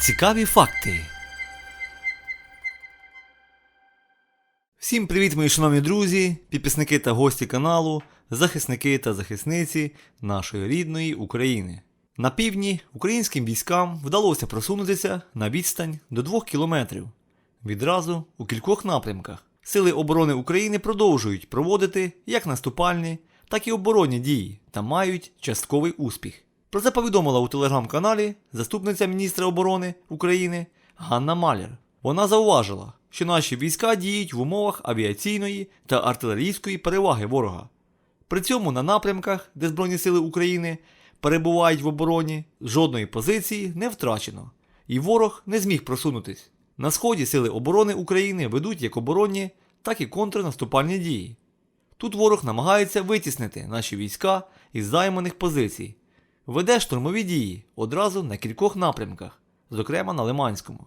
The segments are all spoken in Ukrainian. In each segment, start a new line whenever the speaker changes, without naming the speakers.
Цікаві факти. Всім привіт, мої шановні друзі, підписники та гості каналу, захисники та захисниці нашої рідної України. На півдні українським військам вдалося просунутися на відстань до 2 кілометрів. Відразу у кількох напрямках. Сили оборони України продовжують проводити як наступальні, так і оборонні дії та мають частковий успіх. Про це повідомила у телеграм-каналі заступниця міністра оборони України Ганна Маляр. Вона зауважила, що наші війська діють в умовах авіаційної та артилерійської переваги ворога. При цьому на напрямках, де Збройні сили України перебувають в обороні, жодної позиції не втрачено, і ворог не зміг просунутись. На сході сили оборони України ведуть як оборонні, так і контрнаступальні дії. Тут ворог намагається витіснити наші війська із займаних позицій, веде штурмові дії одразу на кількох напрямках, зокрема на Лиманському.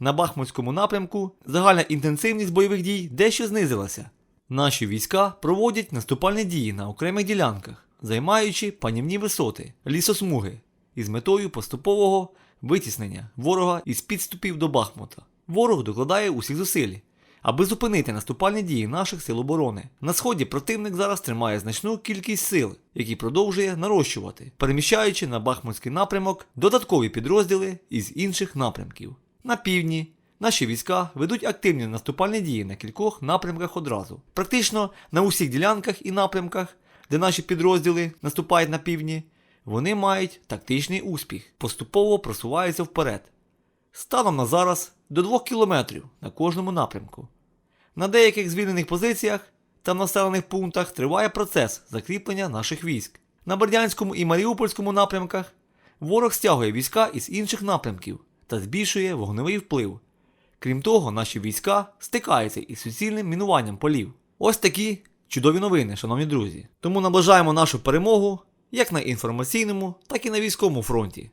На Бахмутському напрямку загальна інтенсивність бойових дій дещо знизилася. Наші війська проводять наступальні дії на окремих ділянках, займаючи панівні висоти, лісосмуги із метою поступового витіснення ворога із підступів до Бахмута. Ворог докладає усіх зусиль, аби зупинити наступальні дії наших сил оборони. На сході противник зараз тримає значну кількість сил, які продовжує нарощувати, переміщаючи на Бахмутський напрямок додаткові підрозділи із інших напрямків. На півдні наші війська ведуть активні наступальні дії на кількох напрямках одразу. Практично на усіх ділянках і напрямках, де наші підрозділи наступають на півдні, вони мають тактичний успіх, поступово просуваються вперед. Станом на зараз до 2 кілометрів на кожному напрямку. На деяких звільнених позиціях та населених пунктах триває процес закріплення наших військ. На Бердянському і Маріупольському напрямках ворог стягує війська із інших напрямків та збільшує вогневий вплив. Крім того, наші війська стикаються із суцільним мінуванням полів. Ось такі чудові новини, шановні друзі. Тому наближаємо нашу перемогу як на інформаційному, так і на військовому фронті.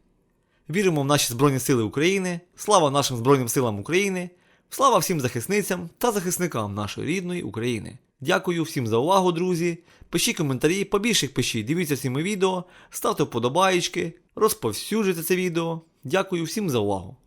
Віримо в наші Збройні Сили України, слава нашим Збройним силам України, слава всім захисницям та захисникам нашої рідної України. Дякую всім за увагу, друзі. Пишіть коментарі, побільше пишіть, дивіться всі мої відео, ставте вподобаєчки, розповсюджуйте це відео. Дякую всім за увагу.